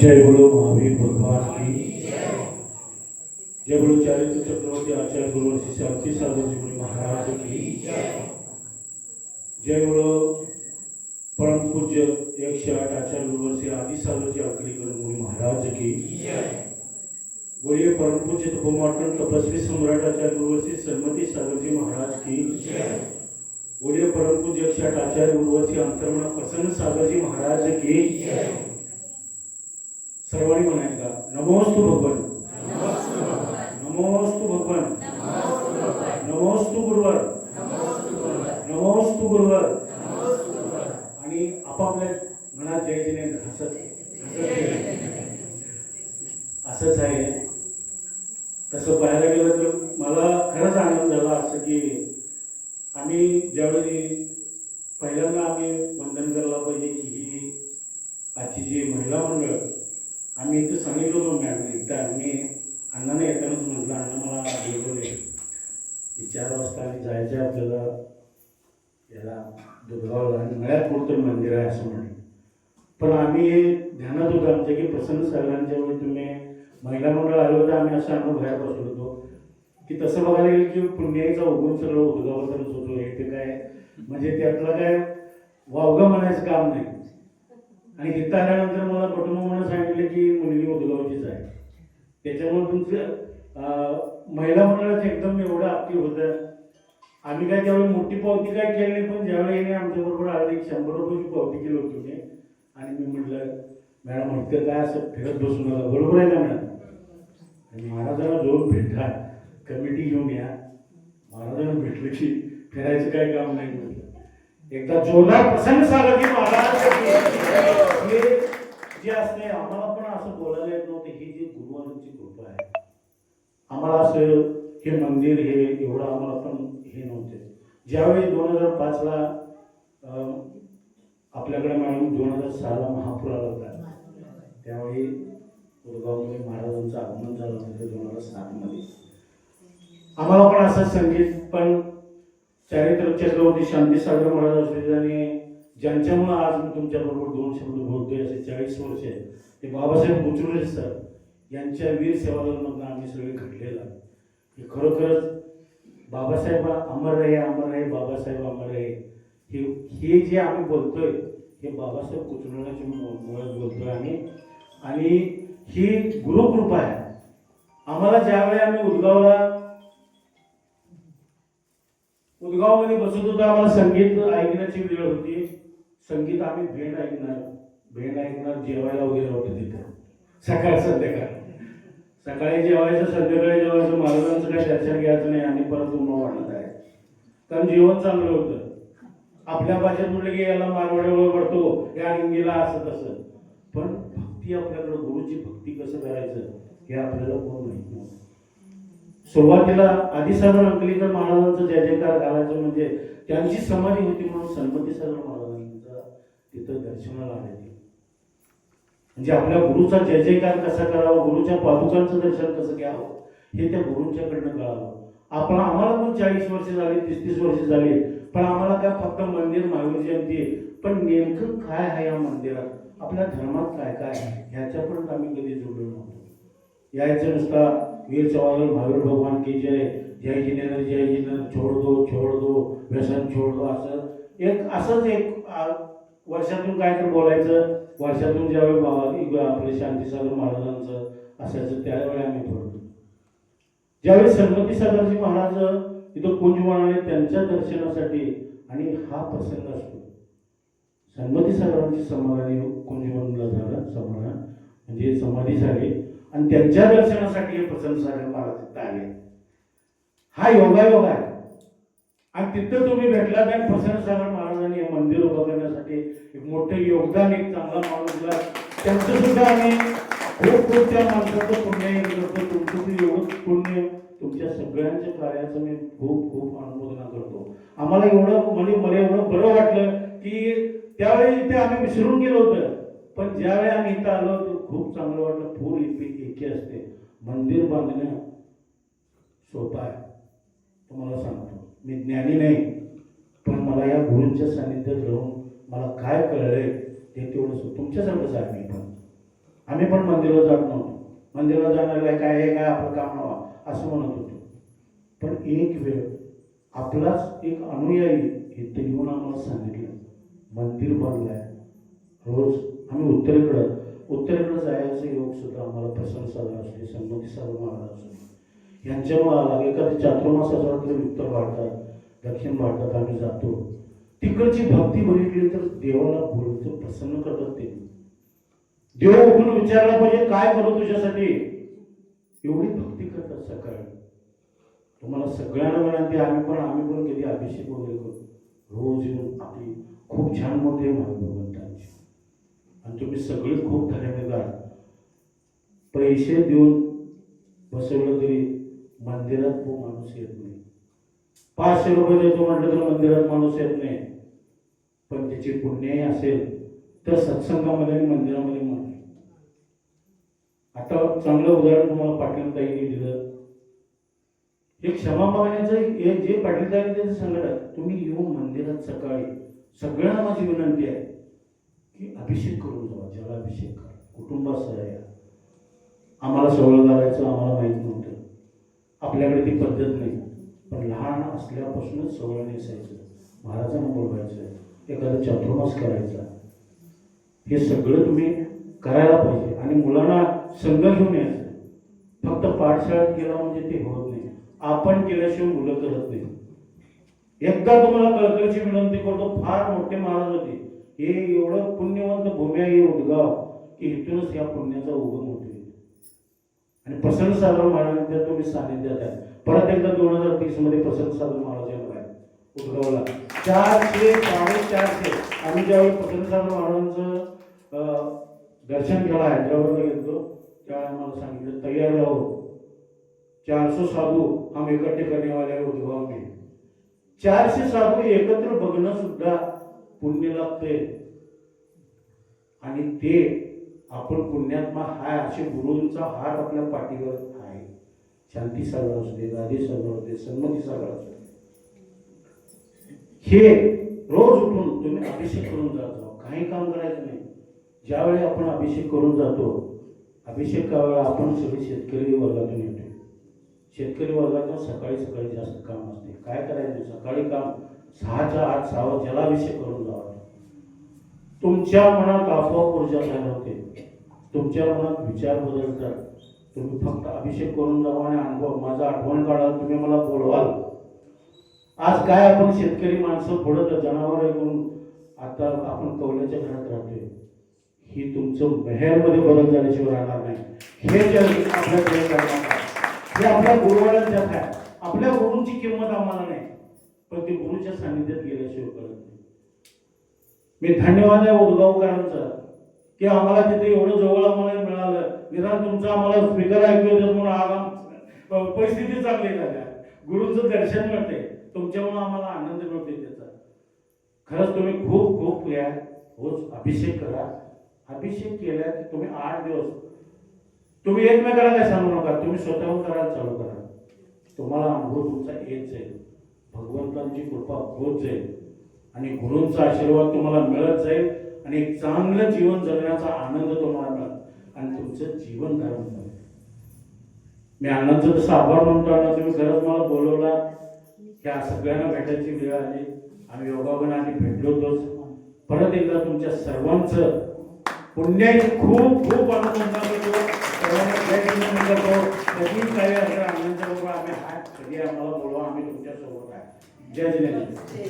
जय बोलो महावीर भगवान की। जय बोलो चारित्र चक्रवर्ती आचार्य गुरुवर्षी शांती साधुजी मुनि महाराज की। जय बोलो परम पूज्य एकशे आठ आचार्य गुरुवर्षी आदि साधु साधुजी अकलीकर मुनि महाराज की। बोलिए, परम पूज्य तपोमार्टन तपस्वी सम्राट आचार्य गुरुवर्षी सन्मती साधुजी महाराज की। बोलिए, परम पूज्य एकशे आठ आचार्य गुरुवर्षी अंतर्मन प्रसन्न साधुजी महाराज की। सर्वांनी म्हणायचा नमोस्तु भगवान. नमोस्तु भगवान. नमोस्तु गुरुवर. नमोस्तु गुरुवर. आणि आपापल्या मनात जय जने हसत असंच आहे. तसं पाहायला गेलं तर मला खरंच आनंद झाला असं की आम्ही ज्यावेळी पहिल्यांदा आम्ही वंदन करायला पाहिजे की ही आजची जी महिला मंडळ आम्ही इथं सांगितलं होतो मॅडम इथं आम्ही अण्णाने येतानाच म्हटलं अण्णा मला बोलवले की चार वाजता आम्ही जायचं आहे आपल्याला याला दुर्गावला आणि मळ्यात कुठं मंदिर आहे असं म्हटलं पण आम्ही हे ध्यानात होतं आमच्या की प्रसन्न सरांच्या वेळी तुम्ही महिला मंडळ आलं होतं आम्ही असं आम्ही बाहेर बसलो होतो. की तसं बघायला गेलं की पुण्याचा उगम सगळं उद्गावातच होतो. हे ते काय म्हणजे त्यातलं काय वावगं म्हणायचं काम नाही. आणि इथं आल्यानंतर मला कुटुंब म्हणून सांगितलं की मुलगी उद्गावचीच आहे. त्याच्यामुळे तुमचं महिला मंडळाचं एकदम एवढं ऍक्टिव्ह होतं. आम्ही काय त्यावेळी मोठी पावती काय केली नाही पण ज्यावेळी येणे आमच्याबरोबर आलं एक शंभर रुपयाची पावती केली होती मी आणि मी म्हटलं मॅडम इथं काय असं फिरत बसू नका बरोबर आहे का मॅडम? आणि महाराजांना जोर भेटा. कमिटी घेऊन या. महाराजांना भेटलं की फिरायचं काय काम नाही म्हटलं. एकदा जोरदार प्रसंग झालं की महाराज हे जे असते आम्हाला पण असं बोलायला येत नव्हतं ही जी कृपा आहे. आम्हाला असं हे मंदिर हे एवढं आम्हाला पण हे नव्हते. ज्यावेळी दोन हजार पाचला आपल्याकडे मॅडम दोन हजार सहाला महापूर आला होता. त्यावेळी उदगावमध्ये महाराजांचं आगमन झालं होतं दोन हजार सातमध्ये. आम्हाला पण असं संगीत पण चारित्र चक्रवर्ती शांती सागर महाराज असले आणि ज्यांच्यामुळं आज मी तुमच्याबरोबर दोन शब्द बोलतोय असे चाळीस वर्ष आहे. ते बाबासाहेब बुचुर्ले सर यांच्या वीर सेवादलमधनं आम्ही सगळे घडलेला हे खरोखरच बाबासाहेब अमर रहे अमर रहे बाबासाहेब अमर रहे. हे हे जे आम्ही बोलतोय हे बाबासाहेब कुचुर्ल्याच्या मुळात बोलतोय आम्ही. आणि ही गुरुकृपा आहे. आम्हाला ज्यावेळी आम्ही उदगावला उदगावमध्ये बसत होतो आम्हाला संगीत ऐकण्याची वेळ होती. संगीत आम्ही भेंड ऐकणार भेंड ऐकणार जेवायला वगैरे होते तिथे. सकाळ संध्याकाळ. सकाळी जेवायचं संध्याकाळी जेवायचं महाराजांचं काही दर्शन घ्यायचं नाही आणि परत उन्हा वाढत आहे. कारण जीवन चांगलं होतं. आपल्या भाषेत म्हटलं की याला मारवाड्यावर पडतो या लिंगीला असं तसं. पण भक्ती आपल्याकडं गुरुची भक्ती कसं करायचं हे आपल्याला कोण माहीत नव्हतं. सुरुवातीला आदिसागर अंकलीकर महाराजांचं जय जयकार घालायचं म्हणजे त्यांची समाधी होती म्हणून सन्मती सागर महाराजांचा तिथं दर्शनाला आले म्हणजे आपल्या गुरुचा जय जयकार कसा करावा? गुरुच्या पादुकांचं दर्शन कसं घ्यावं? हे त्या गुरूंच्याकडनं कळावं. आपण आम्हाला पण चाळीस वर्ष झाली तीस तीस वर्ष झाली पण आम्हाला काय फक्त मंदिर महावीर जयंती पण नेमकं काय आहे या मंदिरात? आपल्या धर्मात काय काय आहे? ह्याच्यापर्यंत आम्ही कधी जोडलो नव्हतो. यायचं नुसता वीर चव्हाण महावीर भगवान की जय जय जिनेंद्र जय जिनेंद्र छोड दो छोड दो व्यसन छोड दो असं एक असंच एक वर्षातून काय तर बोलायचं. वर्षातून ज्यावेळी बाबा आपले शांतीसागर महाराजांचं असायचं त्यावेळी आम्ही बोलतो ज्यावेळी सन्मती सागरजी महाराज तिथं कुंजवाणाने त्यांच्या दर्शनासाठी आणि हा प्रसंग असतो. सन्मती सागरांची समाधानी कुंजवनला झालं समाधान. म्हणजे समाधी झाली. आणि त्यांच्या दर्शनासाठी हे प्रसन्न सागर महाराज तिथं आले. हा योगायोग आहे. आणि तिथं तुम्ही भेटला आणि प्रसन्न सागर मंदिर उभं करण्यासाठी एक मोठं योगदान एक चांगला माणूस दिला. त्यांचं सुद्धा आम्ही खूप खूप त्या माणसाचं पुण्य करतो तुमचं ते पुण्य तुमच्या सगळ्यांच्या कार्याचं मी खूप खूप अनुमोदना करतो. आम्हाला एवढं म्हणजे मला एवढं बरं वाटलं की त्यावेळी ते आम्ही विसरून गेलो होतं. पण ज्यावेळी आम्ही इथं आलो ते खूप चांगलं वाटलं. पूर इथे एकी असते. मंदिर बांधणं सोपं आहे. तुम्हाला सांगतो. मी ज्ञानी नाही. मला या गुरूंच्या सान्निध्यात राहून मला काय कळलंय ते तेवढं तुमच्यासारखंच आहे मी पण. आम्ही पण मंदिरात जात नव्हतो. मंदिरात जाणाऱ्या काय हे काय आपलं काम व्हावं असं म्हणत होतो. पण एक वेळ आपलाच एक अनुयायी इथे येऊन आम्हाला सांगितलं मंदिर बांधलंय रोज आम्ही उत्तरेकडं उत्तरेकडं जायचं योग सुद्धा आम्हाला प्रसन्न साधन असते संमती साधन महाराज असते. यांच्यामुळे आला एखादी चातुर्मासाचा तर उत्तर भारतात दक्षिण भारतात आम्ही जातो. तिकडची भक्ती बघितली तर देवाला बोलतो प्रसन्न करतात ते. देव उठून विचारला पाहिजे काय करू तुझ्यासाठी? एवढी भक्ती करतात सकाळी. तुम्हाला सगळ्यांना विनंती आम्ही पण आम्ही पण कधी अभिषेक वगैरे करतो रोज येऊन आपली खूप छान मोठे भगवंतांची आणि तुम्ही सगळे खूप धन्यवाद पैसे देऊन बसवलं तरी मंदिरात तो माणूस येत नाही. पाचशे रुपये देतो म्हटलं तर मंदिरात माणूस येत नाही. पण त्याची पुण्याही असेल तर सत्संगामध्ये आणि मंदिरामध्ये म्हणते आता चांगलं उदाहरण तुम्हाला पाटीलताईने दिलं. हे क्षमा मागण्याचं हे जे पाटीलताईने त्याचं संकट आहे तुम्ही येऊन मंदिरात सकाळी सगळ्यांना माझी विनंती आहे की अभिषेक करून जावा ज्याला अभिषेक करा. कुटुंबासह या. आम्हाला सवळ लागायचं आम्हाला माहीत नव्हतं. आपल्याकडे ती पद्धत नाही. पण लहान असल्यापासूनच सवय नेसायचं. महाराजांना बोलवायचं. एखादा चातुर्मास करायचा. हे सगळं तुम्ही करायला पाहिजे. आणि मुलांना संघ घेऊन यायचं. फक्त पाठशाळेत केला म्हणजे ते होत नाही. आपण केल्याशिवाय मुलं करत नाही. एकदा तुम्हाला कळकळीची विनंती करतो फार मोठे महाराज होते. हे एवढं पुण्यवंत भूमी आहे हे उदगाव की इथूनच या पुण्याचा उगम होते आणि प्रसन्न सागर महाराजांच्या तुम्ही सानिध्यात आहे. परत एकदा दोन हजार तीसमध्ये प्रसन्न साधू महाराज येणार आहे उदगावला चारशे आम्ही ज्यावेळी प्रसन्न साधू महाराजांचं दर्शन दर्शन आहे हैदराबादला गेलो त्यावेळी आम्हाला सांगितलं तयार राहो. चारशे साधू हम एकत्र करने वाले हैं चारशे साधू एकत्र बघणं सुद्धा पुण्य लागते आणि ते आपण पुण्यात्मा हाय असे गुरूंचा हात आपल्या पाठीवर शांती सागर असू दे गादी सागर असू दे सन्मती सागर असू दे हे रोज उठून तुम्ही अभिषेक करून जातो. काही काम करायचं नाही. ज्यावेळी आपण अभिषेक करून जातो अभिषेकावेळा आपण सगळे शेतकरी वर्गातून येतो. शेतकरी वर्गातून सकाळी सकाळी जास्त काम असते. काय करायचं? सकाळी काम सहाच्या आठ सहा जलाभिषेक करून जावा. तुमच्या मनात आपोआप ऊर्जा तयार होते तुमच्या मनात विचार बदलतात. तुम्ही फक्त अभिषेक करून जावा आणि अनुभव माझा आठवण काढाल तुम्ही मला बोलवाल. आज काय आपण शेतकरी माणसं पुढं जनावर ऐकून आता आपण कवल्याच्या घरात राहतोय. ही तुमचं मेहरमध्ये बदल झाल्याशिवाय राहणार नाही. हे जे आपल्या हे आपल्या गुरुवाड्यांच्या काय आपल्या गुरूंची किंमत आम्हाला नाही. पण ते गुरुच्या सानिध्यात गेल्याशिवाय कळत नाही. मी धन्यवाद आहे उद्गावकरांचा. की आम्हाला तिथे एवढं जवळ आम्हाला मिळालं. निदान तुमचं आम्हाला स्पीकर ऐकू येतात म्हणून आराम परिस्थिती चांगली झाल्या गुरुचं दर्शन मिळते तुमच्यामुळे आम्हाला आनंद मिळते त्याचा. खरंच तुम्ही खूप खूप या. रोज अभिषेक करा. अभिषेक केला की तुम्ही आठ दिवस तुम्ही एकमेकाला काय सांगू नका. तुम्ही स्वतःहून करायला चालू करा. तुम्हाला अनुभव तुमचा येत जाईल. भगवंतांची कृपा होत जाईल. आणि गुरूंचा आशीर्वाद तुम्हाला मिळत जाईल. आणि एक चांगलं जीवन जगण्याचा आनंद तुम्हाला मिळाला. आणि तुमचं जीवन काय मिळेल. मी आनंदचं तसं आभार म्हणतो आणि तुम्ही खरंच मला बोलवला. त्या सगळ्यांना भेटायची वेळ आली. आम्ही योगाभन आधी भेटलो होतोच. परत एकदा तुमच्या सर्वांचं पुण्याची खूप खूप आनंद सर्वांना कधी काही असं आनंद आम्ही हात कधी आम्हाला बोलवा. आम्ही तुमच्यासोबत आहे. जय जिनेंद्र